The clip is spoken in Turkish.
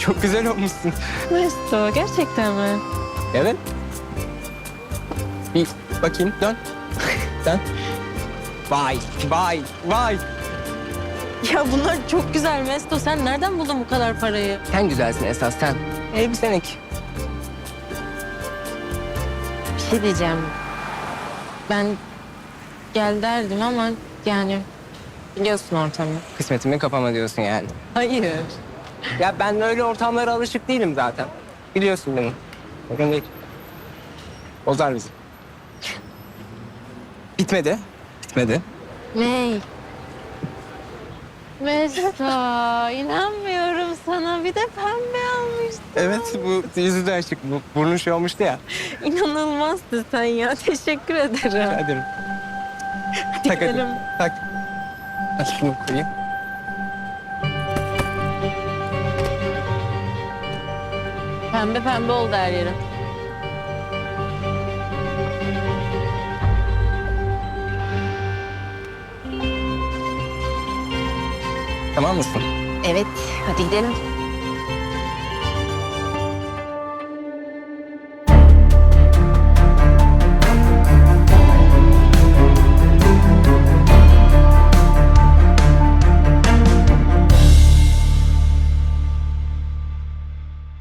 Çok güzel olmuşsun. Mesto gerçekten mi? Evet. Bir bakayım dön. dön. Vay vay vay. Ya bunlar çok güzel Mesto. Sen nereden buldun bu kadar parayı? Sen güzelsin esas sen. Elbisenik. Bir şey diyeceğim. Ben gel derdim ama yani biliyorsun ortamı. Kısmetimi kapama diyorsun yani. Hayır. Ya ben öyle ortamlara alışık değilim zaten. Biliyorsun beni. Bakın değil. Bozar bizi. Bitmedi. Bitmedi. Ney? Mesto inanmıyorum sana. Bir de pembe almışsın. Evet bu yüzü de açık. Bu burnun şey olmuştu ya. İnanılmazsın sen ya. Teşekkür ederim. Hadi. Hadi Tak hadi. gidelim. Tak. Hadi şunu koyayım. Pembe pembe oldu her yerim. Tamam mısın? Evet, hadi gidelim.